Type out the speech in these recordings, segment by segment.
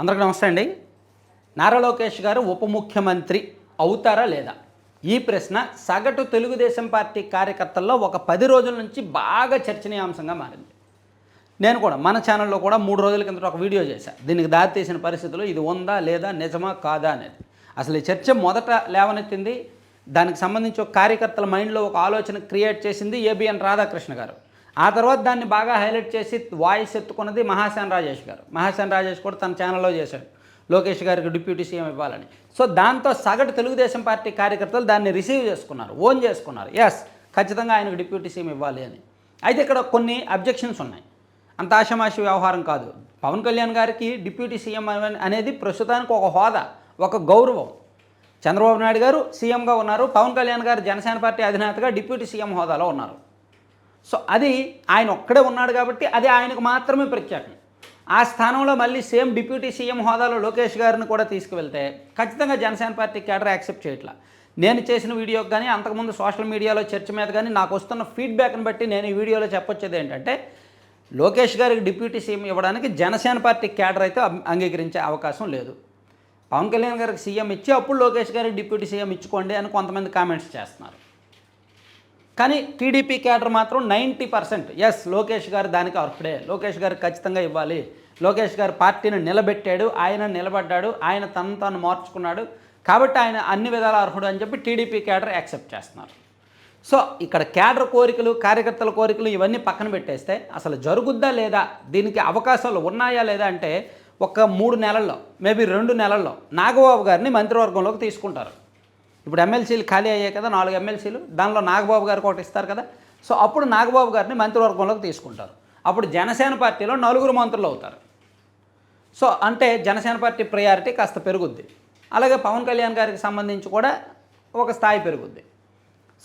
అందరికీ నమస్తే అండి. నారా లోకేష్ గారు ఉప ముఖ్యమంత్రి అవుతారా లేదా? ఈ ప్రశ్న సగటు తెలుగుదేశం పార్టీ కార్యకర్తల్లో ఒక పది రోజుల నుంచి బాగా చర్చనీయాంశంగా మారింది. నేను కూడా మన ఛానల్లో కూడా మూడు రోజుల కిందట ఒక వీడియో చేశాను దీనికి దారితీసిన పరిస్థితులు ఇది ఉందా లేదా నిజమా కాదా అనేది. అసలు ఈ చర్చ మొదట లేవనెత్తింది? దానికి సంబంధించి ఒక కార్యకర్తల మైండ్లో ఒక ఆలోచన క్రియేట్ చేసింది ఏబిఎన్ రాధాకృష్ణ గారు. ఆ తర్వాత దాన్ని బాగా హైలైట్ చేసి వాయిస్ ఎత్తుకున్నది మహాసేన్ రాజేష్ గారు. మహాసేన్ రాజేష్ కూడా తన ఛానల్లో చేశాడు. లోకేష్ గారికి డిప్యూటీ సీఎం ఇవ్వాలని. సో దాంతో సగటు తెలుగుదేశం పార్టీ కార్యకర్తలు దాన్ని రిసీవ్ చేసుకున్నారు ఓన్ చేసుకున్నారు. ఎస్ ఖచ్చితంగా ఆయనకు డిప్యూటీ సీఎం ఇవ్వాలి అని. అయితే ఇక్కడ కొన్ని అబ్జెక్షన్స్ ఉన్నాయి. అంత ఆషమాషి వ్యవహారం కాదు. పవన్ కళ్యాణ్ గారికి డిప్యూటీ సీఎం అనేది ప్రస్తుతానికి ఒక హోదా ఒక గౌరవం. చంద్రబాబు నాయుడు గారు సీఎంగా ఉన్నారు. పవన్ కళ్యాణ్ గారు జనసేన పార్టీ అధినేతగా డిప్యూటీ సీఎం హోదాలో ఉన్నారు. సో అది ఆయన ఒక్కడే ఉన్నాడు కాబట్టి అది ఆయనకు మాత్రమే ప్రఖ్యాతం. ఆ స్థానంలో మళ్ళీ సేమ్ డిప్యూటీ సీఎం హోదాలో లోకేష్ గారిని కూడా తీసుకువెళ్తే ఖచ్చితంగా జనసేన పార్టీ కేడర్ యాక్సెప్ట్ చేయట్లా. నేను చేసిన వీడియోకి కానీ అంతకుముందు సోషల్ మీడియాలో చర్చ మీద కానీ నాకు వస్తున్న ఫీడ్బ్యాక్ని బట్టి నేను ఈ వీడియోలో చెప్పొచ్చేది ఏంటంటే లోకేష్ గారికి డిప్యూటీ సీఎం ఇవ్వడానికి జనసేన పార్టీ కేడర్ అయితే అంగీకరించే అవకాశం లేదు. పవన్ కళ్యాణ్ గారికి సీఎం ఇచ్చి అప్పుడు లోకేష్ గారికి డిప్యూటీ సీఎం ఇచ్చుకోండి అని కొంతమంది కామెంట్స్ చేస్తున్నారు. కానీ టీడీపీ క్యాడర్ మాత్రం ninety percent. Yes Lokesh garu దానికి అర్హుడే. లోకేష్ గారు ఖచ్చితంగా ఇవ్వాలి. లోకేష్ గారు పార్టీని నిలబెట్టాడు. ఆయన నిలబడ్డాడు. ఆయన తను తాను మార్చుకున్నాడు. కాబట్టి ఆయన అన్ని విధాల అర్హుడు అని చెప్పి టీడీపీ క్యాడర్ యాక్సెప్ట్ చేస్తున్నారు. సో ఇక్కడ క్యాడర్ కోరికలు కార్యకర్తల కోరికలు ఇవన్నీ పక్కన పెట్టేస్తే అసలు జరుగుద్దా లేదా? దీనికి అవకాశాలు ఉన్నాయా లేదా అంటే ఒక మూడు నెలల్లో మేబీ రెండు నెలల్లో నాగబాబు గారిని మంత్రివర్గంలోకి తీసుకుంటారు. ఇప్పుడు ఎమ్మెల్సీలు ఖాళీ అయ్యాయి కదా నాలుగు ఎమ్మెల్సీలు. దానిలో నాగబాబు గారికి ఒకటి ఇస్తారు కదా. సో అప్పుడు నాగబాబు గారిని మంత్రివర్గంలోకి తీసుకుంటారు. అప్పుడు జనసేన పార్టీలో నలుగురు మంత్రులు అవుతారు. సో అంటే జనసేన పార్టీ ప్రయారిటీ కాస్త పెరుగుద్ది. అలాగే పవన్ కళ్యాణ్ గారికి సంబంధించి కూడా ఒక స్థాయి పెరుగుద్ది.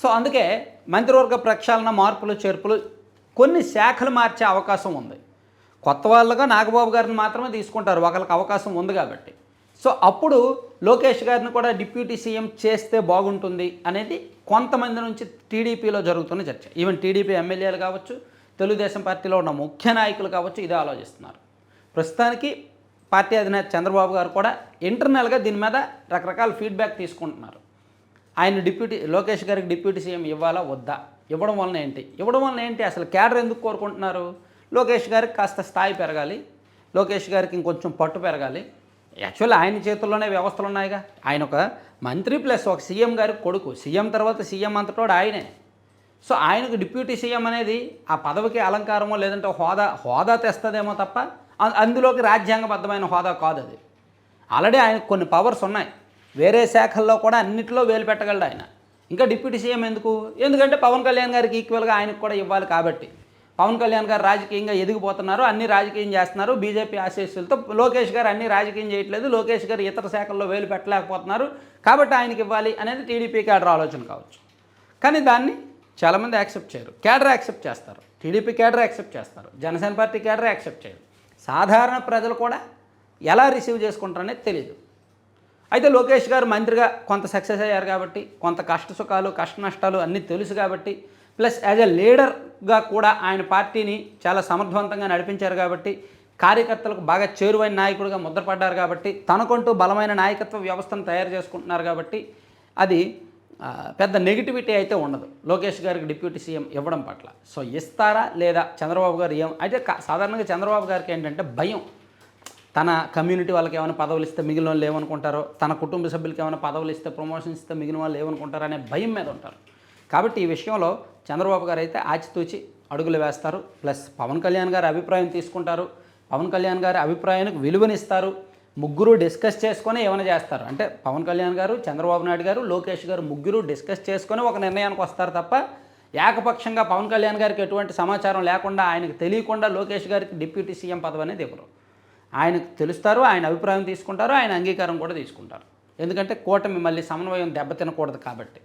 సో అందుకే మంత్రివర్గ ప్రక్షాళన మార్పులు చేర్పులు కొన్ని శాఖలు మార్చే అవకాశం ఉంది. కొత్త వాళ్ళుగా నాగబాబు గారిని మాత్రమే తీసుకుంటారు. ఒకరికి అవకాశం ఉంది కాబట్టి. సో అప్పుడు లోకేష్ గారిని కూడా డిప్యూటీ సీఎం చేస్తే బాగుంటుంది అనేది కొంతమంది నుంచి టీడీపీలో జరుగుతున్న చర్చ. ఈవెన్ టీడీపీ ఎమ్మెల్యేలు కావచ్చు తెలుగుదేశం పార్టీలో ఉన్న ముఖ్య నాయకులు కావచ్చు ఇదే ఆలోచిస్తున్నారు. ప్రస్తుతానికి పార్టీ అధినేత చంద్రబాబు గారు కూడా ఇంటర్నల్గా దీని మీద రకరకాల ఫీడ్బ్యాక్ తీసుకుంటున్నారు. ఆయన డిప్యూటీ లోకేష్ గారికి డిప్యూటీ సీఎం ఇవ్వాలా వద్దా? ఇవ్వడం వలన ఏంటి? ఇవ్వడం వలన ఏంటి? అసలు క్యాడర్ ఎందుకు కోరుకుంటున్నారు? లోకేష్ గారికి కాస్త స్థాయి పెరగాలి. లోకేష్ గారికి ఇంకొంచెం పట్టు పెరగాలి. యాక్చువల్ ఆయన చేతుల్లోనే వ్యవస్థలు ఉన్నాయిగా ఆయన ఒక మంత్రి ప్లస్ ఒక సీఎం గారి కొడుకు. సీఎం తర్వాత సీఎం అంతటోడు ఆయనే. సో ఆయనకు డిప్యూటీ సీఎం అనేది ఆ పదవికి అలంకారమో లేదంటే హోదా హోదా తెస్తుందేమో తప్ప అందులోకి రాజ్యాంగబద్ధమైన హోదా కాదు అది. ఆల్రెడీ ఆయనకు కొన్ని పవర్స్ ఉన్నాయి. వేరే శాఖల్లో కూడా అన్నింటిలో వేలు పెట్టగలడు ఆయన. ఇంకా డిప్యూటీ సీఎం ఎందుకు? ఎందుకంటే పవన్ కళ్యాణ్ గారికి ఈక్వల్గా ఆయనకు కూడా ఇవ్వాలి కాబట్టి. పవన్ కళ్యాణ్ గారు రాజకీయంగా ఎదిగిపోతున్నారు అన్ని రాజకీయం చేస్తున్నారు. బీజేపీ ఆశీస్సులతో లోకేష్ గారు అన్ని రాజకీయం చేయట్లేదు. లోకేష్ గారు ఇతర శాఖల్లో వేలు పెట్టలేకపోతున్నారు. కాబట్టి ఆయనకి ఇవ్వాలి అనేది టీడీపీ క్యాడర్ ఆలోచన కావచ్చు. కానీ దాన్ని చాలామంది యాక్సెప్ట్ చేయరు. క్యాడర్ యాక్సెప్ట్ చేస్తారు. టీడీపీ క్యాడర్ యాక్సెప్ట్ చేస్తారు. జనసేన పార్టీ క్యాడర్ యాక్సెప్ట్ చేయరు. సాధారణ ప్రజలు కూడా ఎలా రిసీవ్ చేసుకుంటారనేది తెలియదు అయితే లోకేష్ గారు మంత్రిగా కొంత సక్సెస్ అయ్యారు కాబట్టి కొంత కష్ట సుఖాలు కష్ట నష్టాలు అన్నీ తెలుసు కాబట్టి ప్లస్ యాజ్ ఎ లీడర్గా కూడా ఆయన పార్టీని చాలా సమర్థవంతంగా నడిపించారు కాబట్టి కార్యకర్తలకు బాగా చేరువైన నాయకుడిగా ముద్రపడ్డారు కాబట్టి తనకంటూ బలమైన నాయకత్వ వ్యవస్థను తయారు చేసుకుంటున్నారు కాబట్టి అది పెద్ద నెగిటివిటీ అయితే ఉండదు. లోకేష్ గారికి డిప్యూటీ సీఎం ఇవ్వడం పట్ల. సో ఇస్తారా లేదా చంద్రబాబు గారు ఏం అయితే సాధారణంగా చంద్రబాబు గారికి ఏంటంటే భయం. తన కమ్యూనిటీ వాళ్ళకి ఏమైనా పదవులు ఇస్తే మిగిలిన వాళ్ళు ఏమనుకుంటారో తన కుటుంబ సభ్యులకి ఏమైనా పదవులు ఇస్తే ప్రమోషన్ ఇస్తే మిగిలిన వాళ్ళు ఏమనుకుంటారో అనే భయం మీద ఉంటారు. కాబట్టి ఈ విషయంలో చంద్రబాబు గారు అయితే ఆచితూచి అడుగులు వేస్తారు. ప్లస్ పవన్ కళ్యాణ్ గారి అభిప్రాయం తీసుకుంటారు. పవన్ కళ్యాణ్ గారి అభిప్రాయానికి విలువనిస్తారు. ముగ్గురు డిస్కస్ చేసుకొని ఏమైనా చేస్తారు. అంటే పవన్ కళ్యాణ్ గారు చంద్రబాబు నాయుడు గారు లోకేష్ గారు ముగ్గురు డిస్కస్ చేసుకొని ఒక నిర్ణయానికి వస్తారు తప్ప ఏకపక్షంగా పవన్ కళ్యాణ్ గారికి ఎటువంటి సమాచారం లేకుండా ఆయనకు తెలియకుండా లోకేష్ గారికి డిప్యూటీ సీఎం పదవి అనేది ఇవ్వరు. ఆయనకు తెలుస్తారు ఆయన అభిప్రాయం తీసుకుంటారు ఆయన అంగీకారం కూడా తీసుకుంటారు. ఎందుకంటే కూటమి మళ్ళీ సమన్వయం దెబ్బతినకూడదు కాబట్టి.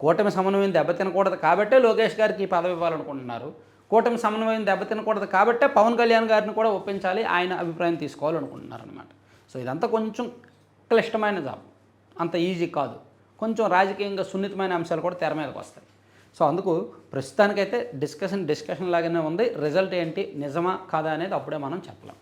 కూటమి సమన్వయం దెబ్బతినకూడదు కాబట్టే లోకేష్ గారికి ఈ పదవి ఇవ్వాలనుకుంటున్నారు. కూటమి సమన్వయం దెబ్బతినకూడదు కాబట్టే పవన్ కళ్యాణ్ గారిని కూడా ఒప్పించాలి ఆయన అభిప్రాయం తీసుకోవాలనుకుంటున్నారు అనమాట సో ఇదంతా కొంచెం క్లిష్టమైన జాబ్. అంత ఈజీ కాదు. కొంచెం రాజకీయంగా సున్నితమైన అంశాలు కూడా తెర మీదకి వస్తాయి. సో అందుకు ప్రస్తుతానికైతే డిస్కషన్ డిస్కషన్ లాగానే ఉంది. రిజల్ట్ ఏంటి? నిజమా కాదా అనేది అప్పుడే మనం చెప్పలేం.